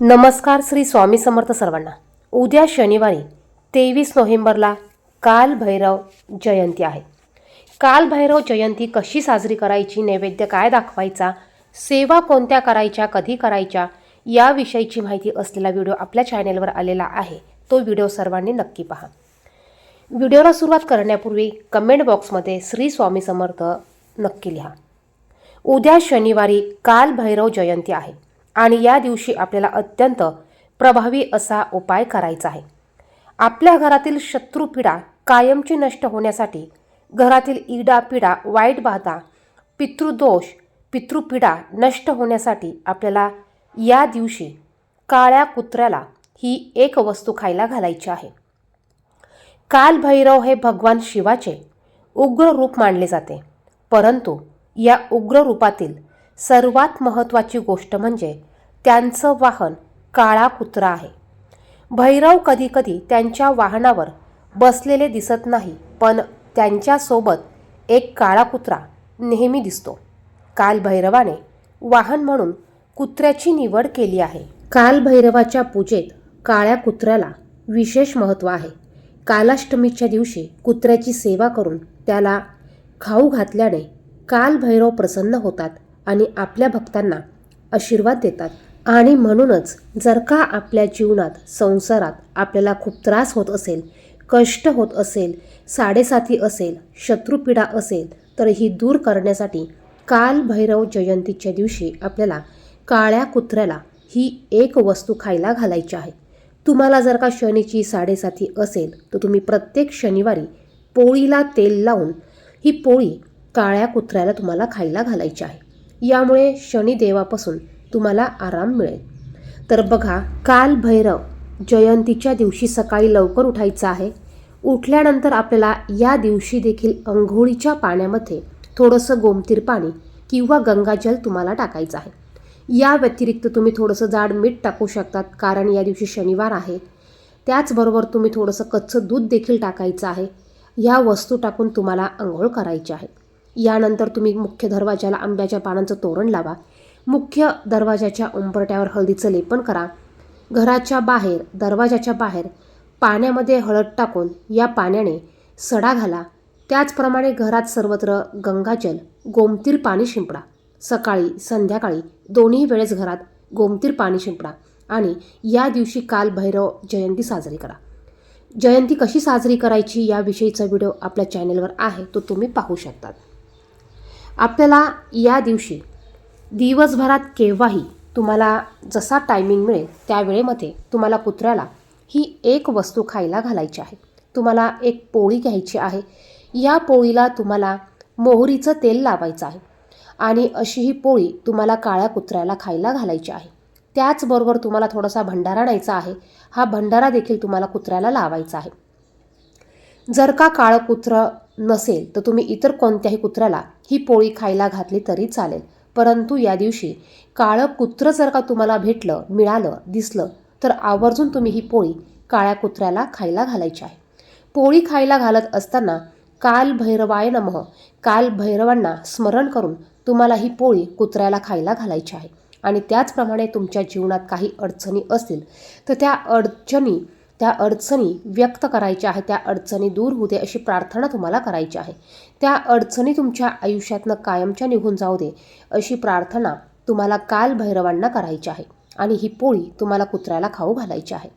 नमस्कार श्री स्वामी समर्थ सर्वांना. उद्या शनिवारी तेवीस नोव्हेंबरला कालभैरव जयंती आहे. कालभैरव जयंती कशी साजरी करायची नैवेद्य काय दाखवायचा सेवा कोणत्या करायच्या कधी करायच्या याविषयीची माहिती असलेला व्हिडिओ आपल्या चॅनेलवर आलेला आहे. तो व्हिडिओ सर्वांनी नक्की पहा. व्हिडिओला सुरुवात करण्यापूर्वी कमेंट बॉक्समध्ये श्री स्वामी समर्थ नक्की लिहा. उद्या शनिवारी कालभैरव जयंती आहे. आणि या दिवशी आपल्याला अत्यंत प्रभावी असा उपाय करायचा आहे. आपल्या घरातील शत्रुपीडा कायमची नष्ट होण्यासाठी घरातील इडापिडा वाईट बाधा पितृदोष पितृपीडा नष्ट होण्यासाठी आपल्याला या दिवशी काळ्या कुत्र्याला ही एक वस्तू खायला घालायची आहे. कालभैरव हे भगवान शिवाचे उग्र रूप मानले जाते परंतु या उग्र रूपातील सर्वात महत्त्वाची गोष्ट म्हणजे त्यांचं वाहन काळा कुत्रा आहे. भैरव कधीकधी त्यांच्या वाहनावर बसलेले दिसत नाही पण त्यांच्यासोबत एक काळा कुत्रा नेहमी दिसतो. काल भैरवाने वाहन म्हणून कुत्र्याची निवड केली आहे. काल भैरवाच्या पूजेत काळ्या कुत्र्याला विशेष महत्त्व आहे. कालाष्टमीच्या दिवशी कुत्र्याची सेवा करून त्याला खाऊ घातल्याने काल भैरव प्रसन्न होतात. आणि आपल्या भक्तांना आशीर्वाद देतात. आणि म्हणूनच जर का आपल्या जीवनात संसारात आपल्याला खूप त्रास होत असेल कष्ट होत असेल साडेसाती असेल शत्रुपीडा असेल तर ही दूर करण्यासाठी काल भैरव जयंतीच्या दिवशी आपल्याला काळ्या कुत्र्याला ही एक वस्तू खायला घालायची आहे. तुम्हाला जर का शनीची साडेसाती असेल तर तुम्ही प्रत्येक शनिवारी पोळीला तेल लावून ही पोळी काळ्या कुत्र्याला तुम्हाला खायला घालायची आहे. यामुळे शनिदेवापासून तुम्हाला आराम मिळेल. तर बघा काल भैरव जयंतीच्या दिवशी सकाळी लवकर उठायचं आहे. उठल्यानंतर आपल्याला या दिवशी देखील अंघोळीच्या पाण्यामध्ये थोडंसं गोमतीर पाणी किंवा गंगाजल तुम्हाला टाकायचं आहे. या व्यतिरिक्त तुम्ही थोडंसं जाड मीठ टाकू शकतात कारण या दिवशी शनिवार आहे. त्याचबरोबर तुम्ही थोडंसं कच्चं दूध देखील टाकायचं आहे. ह्या वस्तू टाकून तुम्हाला आंघोळ करायची आहे. यानंतर तुम्ही मुख्य दरवाजाला आंब्याच्या पानांचं तोरण लावा. मुख्य दरवाजाच्या उंबरट्यावर हळदीचं लेपन करा. घराच्या बाहेर दरवाजाच्या बाहेर पाण्यामध्ये हळद टाकून या पाण्याने सडा घाला. त्याचप्रमाणे घरात सर्वत्र गंगाजल गोमतीर पाणी शिंपडा. सकाळी संध्याकाळी दोन्ही वेळेस घरात गोमतीर पाणी शिंपडा आणि या दिवशी काल भैरव जयंती साजरी करा. जयंती कशी साजरी करायची याविषयीचा व्हिडिओ आपल्या चॅनेलवर आहे तो तुम्ही पाहू शकतात. आपल्याला या दिवशी दिवसभरात केव्हाही तुम्हाला जसा टायमिंग मिळेल त्या वेळेमध्ये तुम्हाला कुत्र्याला ही एक वस्तू खायला घालायची आहे. तुम्हाला एक पोळी घ्यायची आहे. या पोळीला तुम्हाला मोहरीचं तेल लावायचं आहे आणि अशी ही पोळी तुम्हाला काळ्या कुत्र्याला खायला घालायची आहे. त्याचबरोबर तुम्हाला थोडासा भंडारा न्यायचा आहे. हा भंडारा देखील तुम्हाला कुत्र्याला लावायचा आहे. जर का काळं कुत्रं नसेल तर तुम्ही इतर कोणत्याही कुत्र्याला ही पोळी खायला घातली तरी चालेल. परंतु या दिवशी काळं कुत्रं जर का तुम्हाला भेटलं मिळालं दिसलं तर आवर्जून तुम्ही ही पोळी काळ्या कुत्र्याला खायला घालायची आहे. पोळी खायला घालत असताना काल भैरवाय नमः काल भैरवांना स्मरण करून तुम्हाला ही पोळी कुत्र्याला खायला घालायची आहे. आणि त्याचप्रमाणे तुमच्या जीवनात काही अडचणी असतील तर त्या अडचणी त्या अडचणी व्यक्त करायच्या आहे त्या अडचणी दूर होऊ दे अशी प्रार्थना तुम्हाला करायची आहे. त्या अडचणी तुमच्या आयुष्यातनं कायमच्या निघून जाऊ दे अशी प्रार्थना तुम्हाला काल भैरवांना करायची आहे आणि ही पोळी तुम्हाला कुत्र्याला खाऊ घालायची आहे.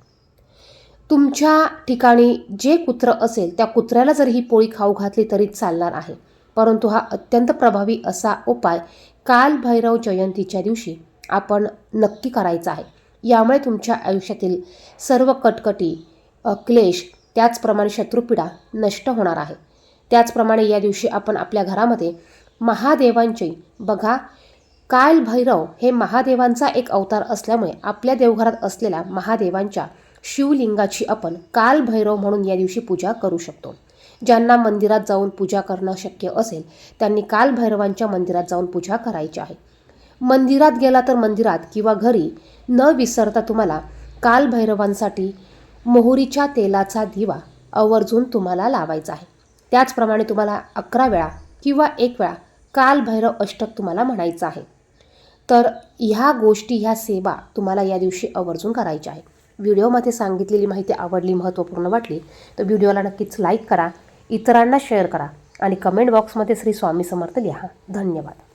तुमच्या ठिकाणी जे कुत्रं असेल त्या कुत्र्याला जर ही पोळी खाऊ घातली तरी चालणार आहे. परंतु हा अत्यंत प्रभावी असा उपाय काल भैरव जयंतीच्या दिवशी आपण नक्की करायचा आहे. यामुळे तुमच्या आयुष्यातील सर्व कटकटी क्लेश त्याचप्रमाणे शत्रुपीडा नष्ट होणार आहे. त्याचप्रमाणे या दिवशी आपण आपल्या घरामध्ये महादेवांचे बघा काल भैरव हे महादेवांचा एक अवतार असल्यामुळे आपल्या देवघरात असलेल्या महादेवांच्या शिवलिंगाची आपण काल भैरव म्हणून या दिवशी पूजा करू शकतो. ज्यांना मंदिरात जाऊन पूजा करणं शक्य असेल त्यांनी काल भैरवांच्या मंदिरात जाऊन पूजा करायची आहे. मंदिरात गेला तर मंदिरात किंवा घरी न विसरता तुम्हाला कालभैरवांसाठी मोहरीच्या तेलाचा दिवा आवर्जून तुम्हाला लावायचा आहे. त्याचप्रमाणे तुम्हाला अकरा वेळा किंवा एक वेळा कालभैरव अष्टक तुम्हाला म्हणायचं आहे. तर ह्या गोष्टी ह्या सेवा तुम्हाला या दिवशी आवर्जून करायच्या आहे. व्हिडिओमध्ये सांगितलेली माहिती आवडली महत्त्वपूर्ण वाटली तर व्हिडिओला नक्कीच लाईक करा इतरांना शेअर करा आणि कमेंट बॉक्समध्ये श्री स्वामी समर्थ लिहा. धन्यवाद.